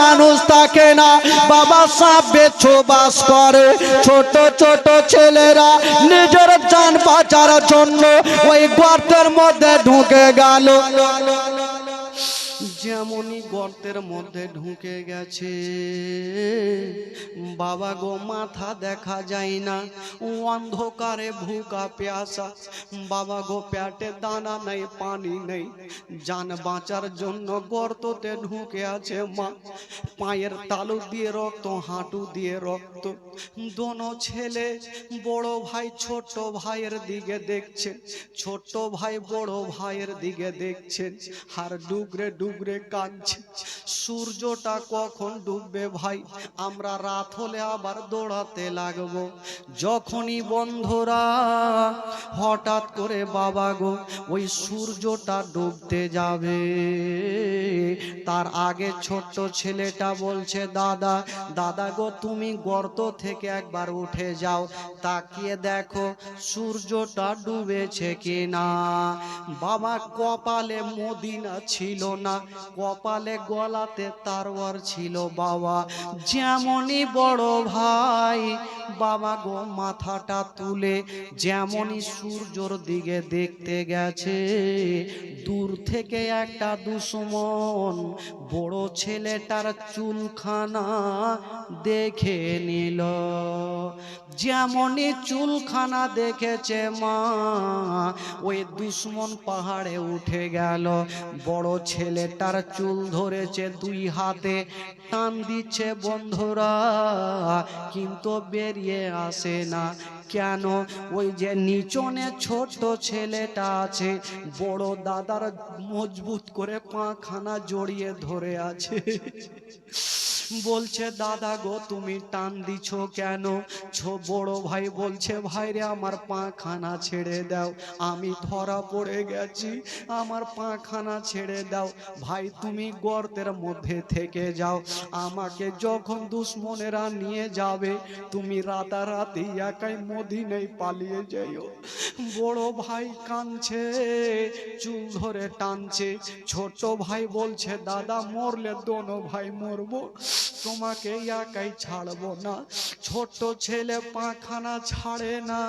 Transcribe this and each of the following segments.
মানুষ থাকে না। বাবা সাপ ছোবাস বাস করে। ছোট ছোট ছেলেরা নিজের যান পাচার জন্য ওই গর্তের মধ্যে ঢুকে গেল। যেমনই গর্তের মধ্যে ঢুকে গেছে। বাবা গো, মাথা দেখা যায় না। অন্ধকারে ভুকা পেয়াসা। বাবা গো প্যাটে দানা নেই, পানি নেই। যান বাঁচার জন্য গর্ততে ঢুকে আছে মা। পায়ের তালু দিয়ে রক্ত, হাঁটু দিয়ে রক্ত। দোনো ছেলে বড় ভাই, ছোট ভাইয়ের দিকে দেখছে। ছোট ভাই বড় ভাইয়ের দিকে দেখছে। আর ডুগরে ডুগরে কাঁদছে। সূর্যটা কখন ডুববে ভাই? আমরা রাত হলে আবার দৌড়াতে লাগবো। যখনই বন্ধুরা হঠাৎ করে, বাবা গো, ওই সূর্যটা ডুবতে যাবে। তার আগে ছোট্ট ছেলেটা বলছে, দাদা দাদা গো, তুমি গর্ত থেকে একবার উঠে যাও। তাকিয়ে দেখো সূর্যটা ডুবেছে কি না বাবা কপালে মদিনা ছিল না। কপালে গলাতে তারওয়ার ছিল বাবা। যেমনই বড় ভাই, বাবা গো মাথাটা তুলে যেমনই সূর্যর দিকে দেখতে গেছে, দূর থেকে একটা দুশ্মন বড় ছেলেটার চুলখানা দেখে নিল। যেমনই চুলখানা দেখেছে মা, ওই দুশ্মন পাহাড়ে উঠে গেল। বড় ছেলেটার চুল ধরেছে দুই হাতে, টান দিচ্ছে বন্ধুরা, কিন্তু বেরিয়ে আসে না। কেন? ওই যে নিচনে ছোট ছেলেটা আছে, বড় দাদার মজবুত করে পাখানা জড়িয়ে ধরে আছে। বলছে, দাদা গো, তুমি টান দিছ কেন? ছো বড় ভাই বলছে ভাই রে আমার পাখানা ছেড়ে দাও। আমি ধরা পড়ে গেছি, আমার পাখানা ছেড়ে দাও। ভাই, তুমি গর্তের মধ্যে থেকে যাও। আমাকে যখন দুশ্মনেরা নিয়ে যাবে, তুমি রাতারাতি একাই মদিনেই পালিয়ে যাইও। বড় ভাই কাঁদছে, চুল ধরে টানছে। ছোট ভাই বলছে, দাদা, মরলে দোনো ভাই মরবো। তোমাকে একাই ছাড়বো না। ছোট ছেলে পাখানা ছাড়ে না।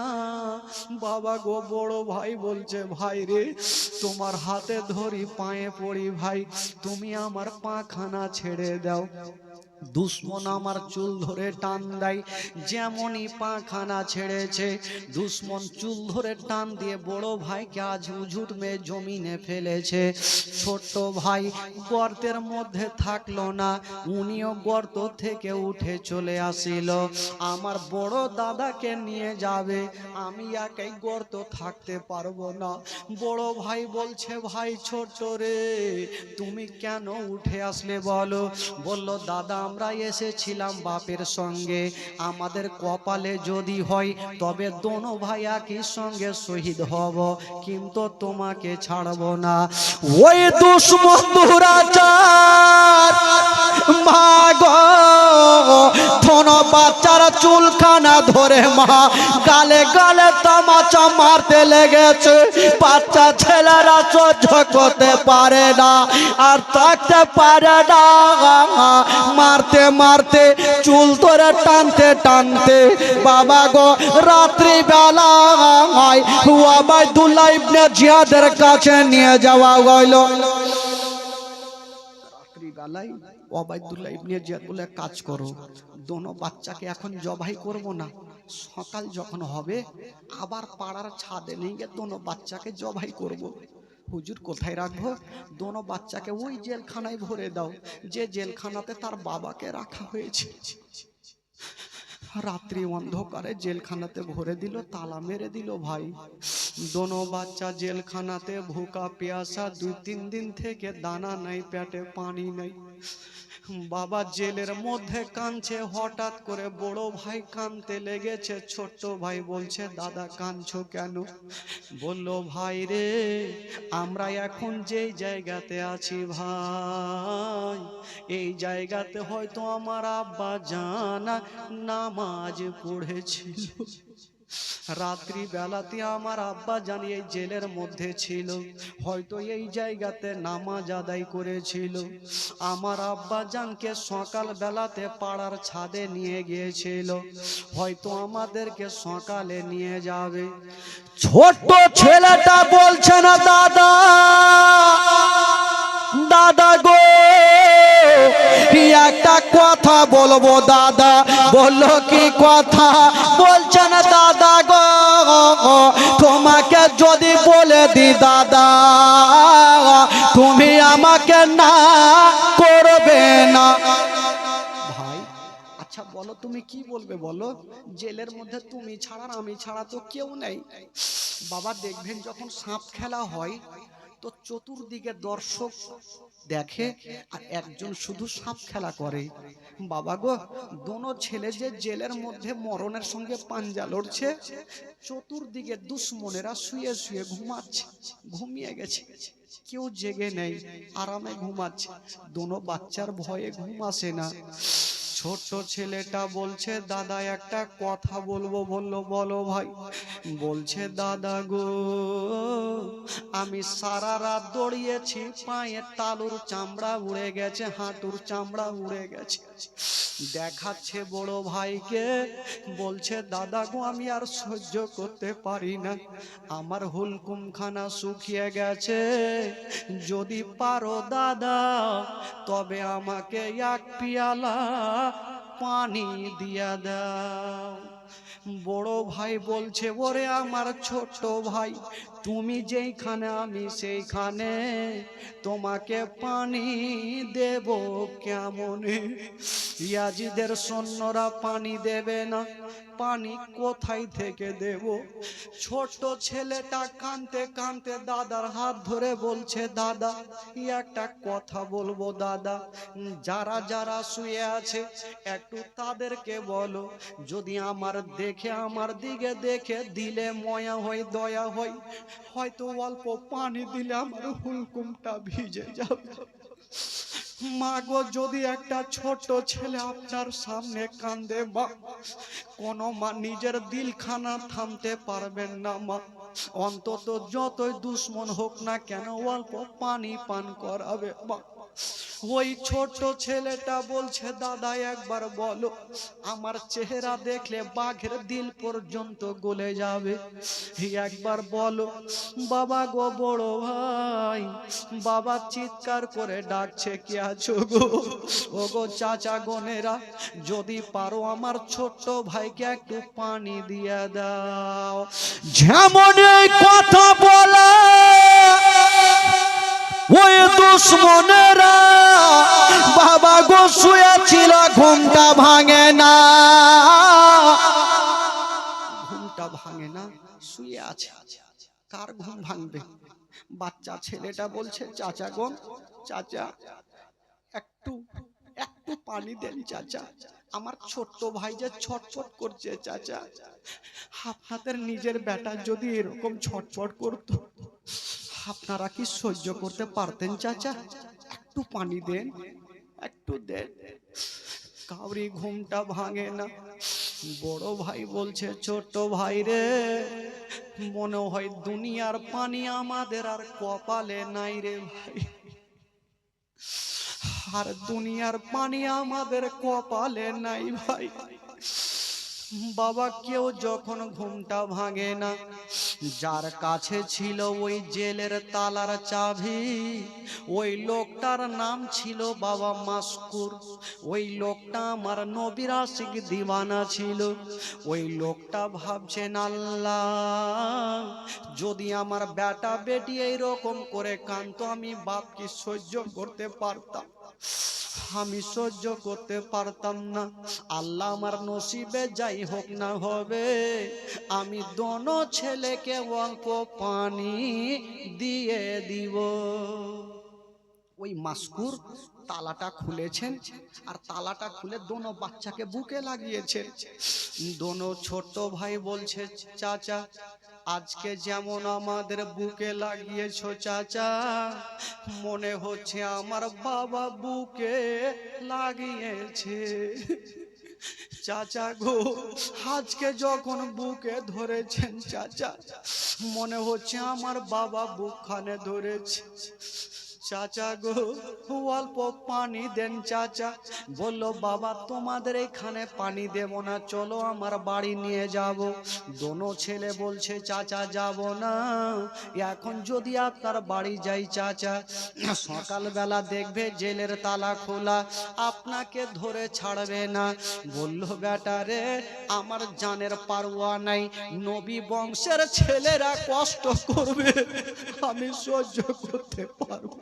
বাবা গো, বড় ভাই বলছে, ভাই রে, তোমার হাতে ধরি, পায়ে পড়ি ভাই। তুমি আমার পাখানা ছেড়ে দাও। দুশ্মন আমার চুল ধরে টান দেয়, যেমনই পাখানা ছেড়েছে। দুশ্মন চুল ধরে টান দিয়ে বড় ভাইকে আজ উঝুট মেয়ে জমিনে ফেলেছে। ছোট্ট ভাই গর্তের মধ্যে থাকল না, উনিও গর্ত থেকে উঠে চলে আসিল। আমার বড় দাদাকে নিয়ে যাবে, আমি একাই গর্ত থাকতে পারব না। বড় ভাই বলছে, ভাই ছোট রে, তুমি কেন উঠে আসলে বলো? বলল, দাদা আমরা এসেছিলাম বাপের সঙ্গে। আমাদের কপালে যদি হয়, তবে দোনো ভাই একই সঙ্গে শহীদ হব, কিন্তু তোমাকে ছাড়বো না। ওই দুশ্মন দুরাচার বাচ্চার চুলখানা ধরে মা, গালে গালে তামাচা মারতে লেগেছে। বাচ্চা ছেলেরা সহ্য করতে পারে না, আর থাকতে পারে না। মারতে মারতে, চুল ধরে টানতে টানতে। বাবা গো রাত্রি বেলা জিয়াদের কাছে নিয়ে যাওয়া বলে, কাজ করো, দোনো বাচ্চাকে এখন জবাই করব না। সকাল যখন হবে, আবার পাড়ার ছাদে নিয়ে গিয়ে দোনো বাচ্চাকে জবাই করব। হুজুর কোথায় রাখব? দোনো বাচ্চাকে ওই জেলখানায় ভরে দাও, যে জেলখানাতে তার বাবাকে রাখা হয়েছে। রাত্রি অন্ধকারে জেলখানাতে ভরে দিল, তালা মেরে দিল ভাই। দোনো বাচ্চা জেলখানাতে ভুকা, পেয়াসা দুই তিন দিন থেকে দানা নাই, পেটে পানি নেই। বাবা জেলের মধ্যে কাঁদছে, হঠাৎ করে বড় ভাই কাঁদতে লেগেছে। ছোট্ট ভাই বলছে, দাদা, কাঁদছো কেন? বলল, ভাই রে, আমরা এখন যেই জায়গাতে আছি ভাই, এই জায়গাতে হয়তো আমার আব্বা জানা নামাজ পড়েছিল। রাত্রি বেলাতে আমার আব্বা জানি এই জেলের মধ্যে ছিল। হয়তো এই জায়গাতে নামাজ আদায় করেছিল। আমার আব্বা জানকে সকাল বেলাতে পাড়ার ছাদে নিয়ে গিয়েছিল। হয়তো আমাদেরকে সকালে নিয়ে যাবে। ছোট্ট ছেলেটা বলছে না, দাদা দাদা গো একটা কথা বলব, দাদা? বলল, কি কথা? বলছে দাদা গো, তোমাকে যদি বলে দি দাদা, তুমি আমাকে না করবে না। আচ্ছা বলো, তুমি কি বলবে বলো? জেলের মধ্যে তুমি ছাড়া আমি ছাড়া তো কেউ নেই। বাবা, দেখবেন যখন সাপ খেলা হয় তো চতুর্দিকে দর্শক দেখে আর একজন শুধু সাপ খেলা করে। বাবা গো, দোনো ছেলে যে জেলের মধ্যে মরণের সঙ্গে পাঞ্জা লড়ছে, চতুর্দিকে দুশ্মনেরা শুয়ে শুয়ে ঘুমাচ্ছে, ঘুমিয়ে গেছে। কেউ জেগে নেই, আরামে ঘুমাচ্ছে। দোনো বাচ্চার ভয়ে ঘুম আসে না। ছোট ছেলেটা বলছে, দাদা, একটা কথা বলব। বলল, বলো ভাই। বলছে, দাদা গো, আমি সারা রাত দৌড়িয়েছি পায়ের তালুর চামড়া উড়ে গেছে, হাঁটুর চামড়া উড়ে গেছে। দেখাচ্ছে বড় ভাইকে, বলছে, দাদা গো, আমি আর সহ্য করতে পারি না। আমার হুলকুমখানা শুকিয়ে গেছে। যদি পারো দাদা, তবে আমাকে এক পিয়ালা পানি দিয়া দাও। বড় ভাই বলছে, ওরে আমার ছোট ভাই, তুমি যেইখানে, আমি সেইখানে। তোমাকে পানি দেব কেমন? ইয়াজিদের সৈন্যরা পানি দেবে না। পানি কোথায় থেকে দেব? ছোট ছেলেটা কানতে কানতে দাদার হাত ধরে বলছে, দাদা, একটা কথা বলব দাদা। যারা যারা শুয়ে আছে, একটু তাদেরকে বলো। যদি আমার দেখে, আমার দিকে দেখে, দিলে ময়া হয় দয়া হয় হয়তো অল্প পানি দিলে আমার হুলকুমটা ভিজে যাবে। মা গো, যদি একটা ছোট ছেলে আপনার সামনে কান্দে, মা, কোন মা নিজের দিলখানা থামতে পারবেন না, মা। অন্তত যতই দুশ্মন হোক না কেন, অল্প পানি পান করাবে, মা। ওই ছোট ছেলেটা বলছে, দাদা, একবার বলো, আমার চেহারা দেখলে বাঘের দিল পর্যন্ত গলে যাবে? একবার বলো, বাবা গো, বড় ভাই, বাবা চিৎকার করে ডাকছে, কি আছো গো? ও গো চাচা গনেরা, যদি পারো আমার ছোট্ট ভাইকে একটু পানি দিয়ে দাও। যেমন কথা বলা দুশ্মনেরা বাবা গো শুয়েছিল, ঘুমটা ভাঙে না। ঘুমটা ভাঙে না, শুয়ে আছে। কার ঘুম ভাঙবে? বাচ্চা ছেলেটা বলছে, চাচা গন চাচা, একটু একটু পানি দেন, চাচা। আমার ছোট্ট ভাই যে ছটফট করছে, চাচা। আপনাদের নিজের বেটা যদি এরকম ছটফট করতো আপনারা কি সহ্য করতে পারতেন, চাচা? একটু পানি দেন, একটু দেন। কাউরি ঘুমটা ভাঙে না। বড় ভাই বলছে ছোট ভাই রে, মনে হয় দুনিয়ার পানি আমাদের আর কপালে নাই রে ভাই। আর দুনিয়ার পানি আমাদের কপালে নাই ভাই। বাবা, কেউ যখন ঘুমটা ভাঙে না, যার কাছে ছিল ওই জেলের তালার চাবি, ওই লোকটার নাম ছিল বাবা মাসকুর, ওই লোকটা আমার নবীর দিওয়ানা ছিল। ওই লোকটা ভাবছেন, আল্লাহ, যদি আমার বেটা বেটি এইরকম করে কান্ত আমি বাপকে সহ্য করতে পারতাম। আমি সহ্য করতে পারতাম না। আল্লাহ আমার নসিবে যাই হোক না হবে, আমি দোনো ছেলেকে অল্প পানি দিয়ে দিব। ওই মাস্কুর তালাটা খুলেছেন, আর তালাটা খুলে দোনো বাচ্চাকে বুকে লাগিয়েছেন দোনো ছোট ভাই বলছে, চাচা আজকে যেমন আমাদের বুকে লাগিয়েছ চাচা, মনে হচ্ছে আমার বাবা বুকে লাগিয়েছে। চাচা গো, আজকে যখন বুকে ধরেছেন চাচা, মনে হচ্ছে আমার বাবা বুকখানে ধরেছে। চাচা গো, অল্প পানি দেন চাচা। বলল, বাবা, তোমাদের এখানে পানি দেব না, চলো আমার বাড়ি নিয়ে যাব। দোনো ছেলে বলছে, চাচা, যাব না। এখন যদি আপনার বাড়ি যাই চাচা, সকালবেলা দেখবে জেলের তালা খোলা, আপনাকে ধরে ছাড়বে না। বলল, বেটা রে, আমার জানের পারোয়া নাই, নবী বংশের ছেলেরা কষ্ট করবে, আমি সহ্য করতে পারব।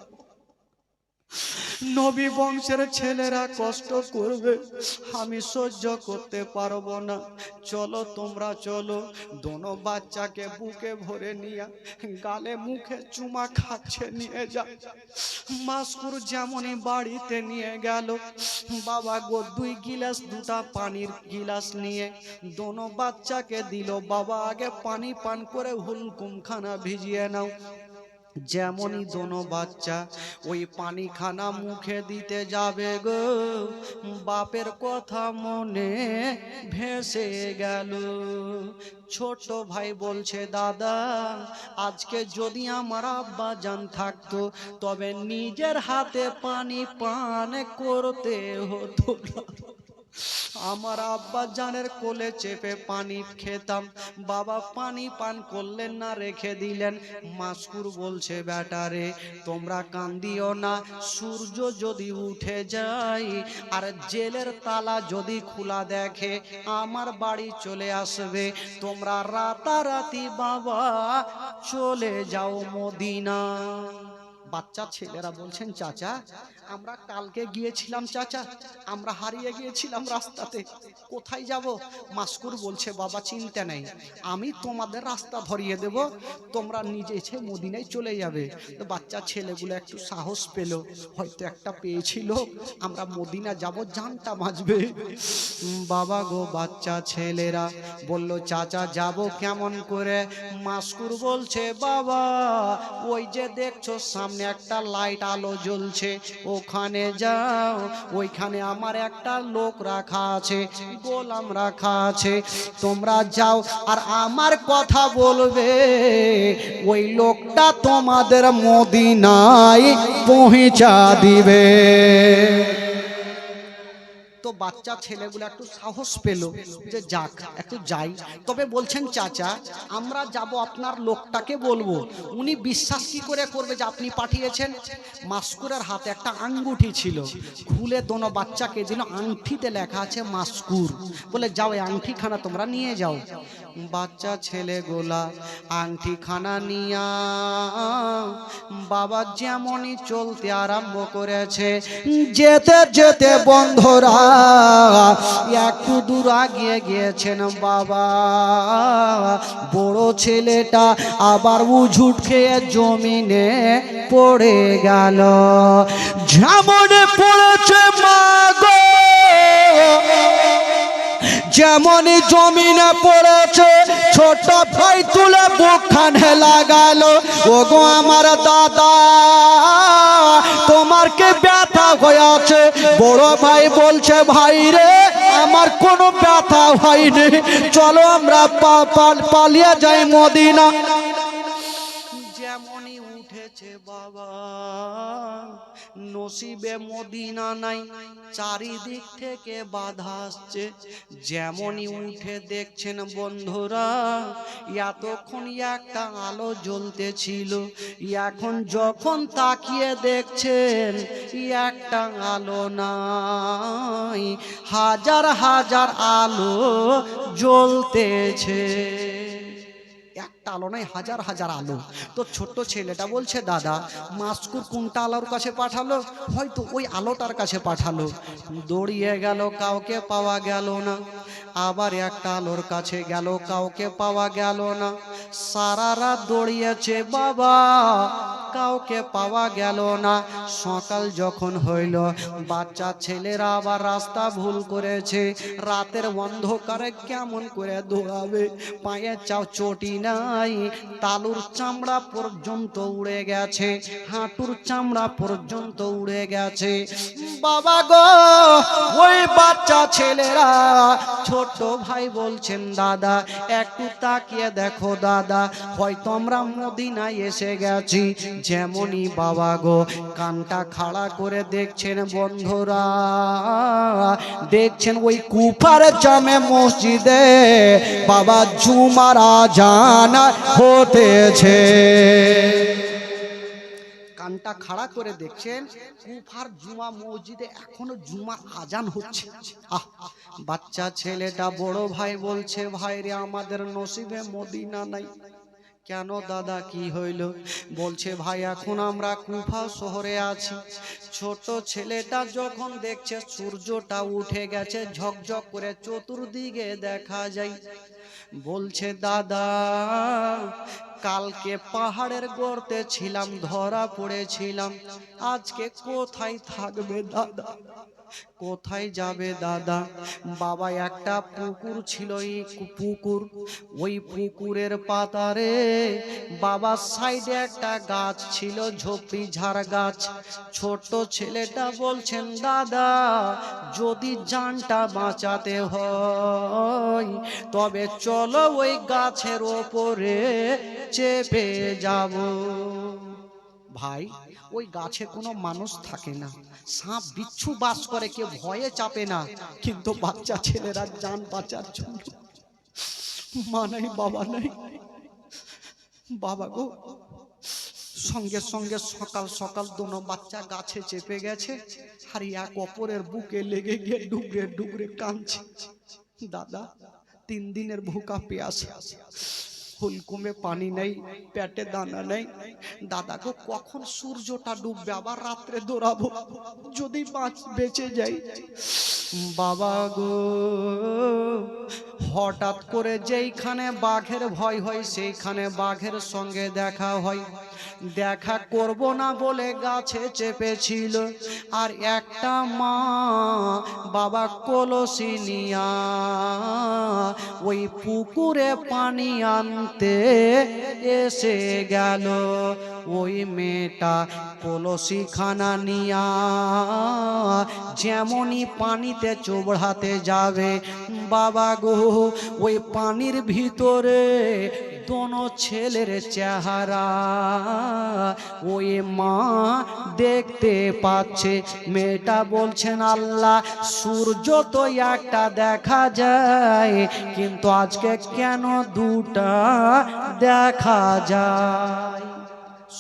নবী বংশের ছেলেরা কষ্ট করবে, আমি সহ্য করতে পারব না। চলো তোমরা চলো, দোনো বাচ্চাকে বুকে ভরে নিয়ে, গালে মুখে চুমা খাচ্ছে, নিয়ে যা। মাসকুর যেমনই বাড়িতে নিয়ে গেল, বাবা গো দুই গিলাস, দুটা পানির গিলাস নিয়ে দোনো বাচ্চাকে দিল, বাবা আগে পানি পান করে হুলকুমখানা ভিজিয়ে নাও। যেমনই দোনো বাচ্চা, ওই পানি খানা মুখে দিতে যাবে গো। বাপের কথা মনে ভেসে গেল। ছোট ভাই বলছে, দাদা, আজকে যদি আমার আব্বা জান থাকতো, তবে নিজের হাতে পানি পান করতে হতো না। আমার আব্বা জানের কোলে চেপে পানি খেতাম। বাবা পানি পান করলেন না, রেখে দিলেন। মাসকুর বলছে বেটারে তোমরা কান্দিও না, সূর্য যদি উঠে যায় আর জেলের তালা যদি খোলা দেখে, আমার বাড়ি চলে আসবে। তোমরা রাতারাতি বাবা, চলে যাও মদিনা। বাচ্চা ছেলেরা বলছেন, চাচা, আমরা কালকে গিয়েছিলাম, চাচা। আমরা হারিয়ে গিয়েছিলাম রাস্তাতে। কোথায় যাব? মাস্কুর বলছে, বাবা, চিন্তা নেই। আমি তোমাদের রাস্তা ধরিয়ে দেব। তোমরা নিজে এসে মদিনায় চলে যাবে। তো বাচ্চা ছেলেগুলো একটু সাহস পেল। হয়তো একটা পেয়েছিল। আমরা মদিনা যাব জানটা বাঁচবে বাবা গো, বাচ্চা ছেলেরা বলল, চাচা, যাব কেমন করে? মাস্কুর বলছে, বাবা, ওই যে দেখছ সামনে একটা লাইট আলো জ্বলছে। ওখানে যাও, ওইখানে আমার একটা লোক রাখা আছে, গোলাম রাখা আছে। তোমরা যাও, আর আমার কথা বলবে। ওই লোকটা তোমাদের মদিনায় পৌঁছা দিবে। তো বাচ্চা ছেলেগুলো একটু সাহস পেল যে যাক, একটু যাই। তবে বলছেন, চাচা, আমরা যাব আপনার লোকটাকে বলব। উনি বিশ্বাস কি করে করবে যে আপনি পাঠিয়েছেন? মাস্কুরের হাতে একটা আঙ্গুঠি ছিল। খুলে দোনো বাচ্চাকে যেন আংঠিতে লেখা আছে মাস্কুর। বলে, যাও, এই আংঠিখানা তোমরা নিয়ে যাও। বাচ্চা ছেলেগুলা আংটিখানা নিয়া বাবা যেমনই চলতে আরম্ভ করেছে, যেতে যেতে বন্ধরা, একটু দূর আগিয়ে গিয়েছেন বাবা। বড় ছেলেটা আবার উঝুট খেয়ে জমিনে পড়ে গেল। যেমন পড়েছে মা গো। যেমন জমিনে পড়েছে, ছোট ভাই তুলে বুকখানে লাগালো। ওগো আমার দাদা, তোমার কে ব্যথা হয়েছে? বড় ভাই বলছে, ভাই রে, আমার কোনো ব্যথা হয়নি। চলো আমরা পালিয়ে যাই মদিনা। যেমনই উঠেছে বাবা নসিবে মদিনা নাই, চারিদিক থেকে বাধা আসছে। যেমনই উঠে দেখছেন বন্ধুরা, এতক্ষণ একটা আলো জ্বলতেছিল। এখন যখন তাকিয়ে দেখছেন, একটা আলো নাই। হাজার হাজার আলো জ্বলতেছে। একটা আলো হাজার হাজার আলো। তো ছোট্ট ছেলেটা বলছে, দাদা, মাস্কুর কোনটা আলোর কাছে পাঠালো, হয়তো ওই আলোটার কাছে পাঠালো। দৌড়িয়ে গেল, কাউকে পাওয়া গেল না। আবার একটা আলোর কাছে গেল, কাউকে পাওয়া গেল না। সারা রাত দৌড়িয়েছে, বাবা, কাউকে পাওয়া গেল না। সকাল যখন হইল, বাচ্চা ছেলেরা আবার রাস্তা ভুল করেছে। রাতের অন্ধকারে কেমন করে দৌড়াবে? পায়ে চাও চটি নাই, তালুর চামড়া পর্যন্ত উড়ে গেছে, হাঁটুর চামড়া পর্যন্ত উড়ে গেছে। বাবা গো, ওই বাচ্চা ছেলেরা ছোট ভাই বলছেন, দাদা, একটু তাকিয়ে দেখো দাদা, হয়তো আমরা মদিনায় এসে গেছি। যেমনই বাবা গো কানটা খাড়া করে দেখছেন বন্ধুরা, দেখছেন ওই কুফার জামে মসজিদে বাবা জুমারা জানা হতেছে। কানটা খাড়া করে দেখছেন, কুফার জুমা মসজিদে এখনও জুমা আজান হচ্ছে। আহ, বাচ্চা ছেলেটা, বড় ভাই বলছে, ভাই রে, আমাদের নসিবে মদিনা নাই। কেন দাদা, কি হইল? বলছে, ভাই, এখন আমরা কুফা শহরে আছি। ছোট ছেলেটা যখন দেখছে, সূর্যটা উঠে গেছে, ঝকঝক করে চতুর্দিকে দেখা যায়। বলছে, দাদা কালকে পাহাড়ের গর্তে ছিলাম, ধরা পড়েছিলাম। আজকে কোথায় থাকবে দাদা? কোথায় যাবে দাদা? বাবা, একটা পুকুর ছিল এই পুকুর। ওই পুকুরের পাতারে বাবার সাইডে একটা গাছ ছিল ঝোপড়ি ঝাড় গাছ। ছোট ছেলেটা বলছেন, দাদা, যদি জানটা বাঁচাতে হয়, তবে চলো ওই গাছের ওপরে চেপে যাব। ভাই, ওই গাছে কোনো মানুষ থাকে না। সাপ বিচ্ছু বাস করে, কেউ ভয়ে চাপে না। কিন্তু বাচ্চা ছেলেরা যান বাঁচার জন্য। মা নাই, বাবা নাই। বাবা গো, সঙ্গে সঙ্গে সকাল সকাল দুনো বাচ্চা গাছে চেপে গেছে। আর এক অপরের বুকে লেগে গিয়ে ডুবরে ডুবরে কাঁদছে। দাদা, তিন দিনের ভুকা পেয়াস হুলকুমে পানি নেই, পেটে দানা নেই। দাদাকে কখন সূর্যটা ডুববে? আবার রাত্রে দৌড়াবো। যদি বাঁচ- বেঁচে যাই। বাবা গো হঠাৎ করে যেইখানে বাঘের ভয় হয়, সেইখানে বাঘের সঙ্গে দেখা হয়। দেখা করব না বলে গাছে চেপেছিল আর একটা মা, বাবা কলসি নিয়া, ওই পুকুরে পানি আনতে এসে গেল। ওই মেয়েটা কলসি খানা নিয়া যেমনই পানিতে চোবড়াতে যাবে, বাবা গো, ওই পানির ভিতরে দোনো ছেলের চেহারা। ওই মা দেখতে পাচ্ছে, মেয়েটা বলছেন, আল্লাহ, সূর্য তো একটা দেখা যায়, কিন্তু আজকে কেন দুটা দেখা যায়?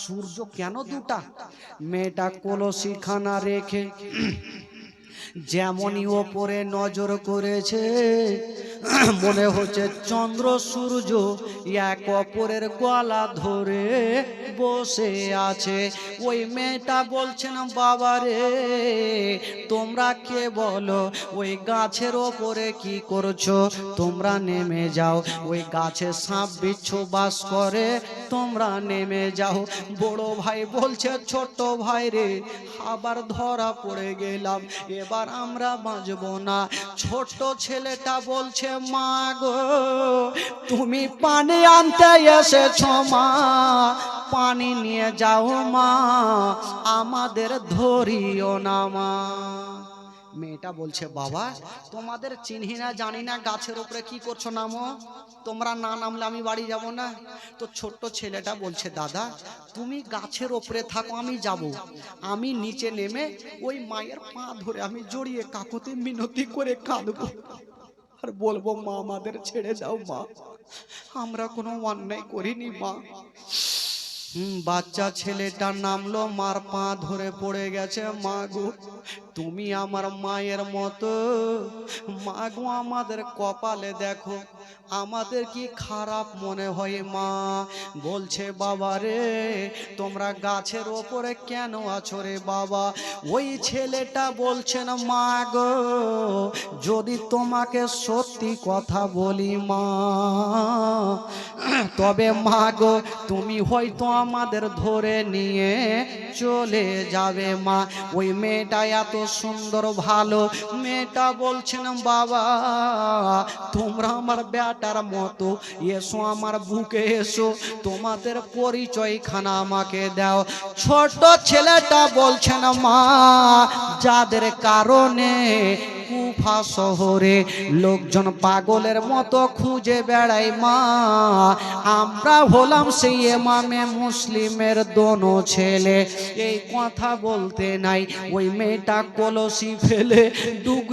সূর্য, কেন দুটা? মেয়েটা কলসি খানা রেখে যেমনই ওপরে নজর করেছে মনে হচ্ছে চন্দ্র সূর্য এক অপরের গলা ধরে বসে আছে। ওই মেয়েটা বলছেন, বাবা রে, তোমরা কে বলো? ওই গাছের ওপরে কি করছ? তোমরা নেমে যাও। ওই গাছে সাপ, বিচ্ছু বাস করে, তোমরা নেমে যাও। বড় ভাই বলছে ছোট ভাই রে, আবার ধরা পড়ে গেলাম। এবার আমরা বাঁচব না। ছোট ছেলেটা বলছে মা গো তুমি পানি আনতে এসেছ মা, পানি নিয়ে যাও মা, আমাদের ধরিও না মা। মেয়েটা বলছে, বাবা, তোমাদের চিনহি না, জানি না গাছের উপরে কি করছ নামো তোমরা না নামলে আমি বাড়ি যাব না। তো ছোট্ট ছেলেটা বলছে, দাদা, তুমি গাছের ওপরে থাকো, আমি যাব। আমি নিচে নেমে ওই মায়ের পা ধরে আমি জড়িয়ে কাকুতে মিনতি করে কাঁদবো। আর বলব, মা, আমাদের ছেড়ে যাও, মা। আমরা কোনো অন্যায় করিনি, মা। বাচ্চা ছেলেটা নামলো মার পা ধরে পড়ে গেছে, মা গো। তুমি আমার মায়ের মতো। মা গো, আমাদের কপালে দেখো। আমাদের কি খারাপ মনে হয়, মা? বলছে, বাবা রে, তোমরা গাছের ওপরে কেন আছো রে বাবা? ওই ছেলেটা বলছেন মা গো, যদি তোমাকে সত্যি কথা বলি, মা, তবে মা গো, তুমি হয়তো আমাদের ধরে নিয়ে চলে যাবে, মা। ওই মেয়েটা এত সুন্দর, ভালো মেয়েটা বলছেন বাবা, তোমরা আমার বেটার মতো। এসো আমার বুকে, এসো। তোমাদের পরিচয় খানা আমাকে দাও। ছোট ছেলেটা বলছেন মা, যাদের কারণে কুফা শহরে লোকজন পাগলের মতো খুঁজে বেড়ায়, মা, আমরা হলাম সেই এমামে মুসলিমের দোনো ছেলে। এই কথা বলতে নাই। ওই মেয়েটা কলসি ফেলে ডুব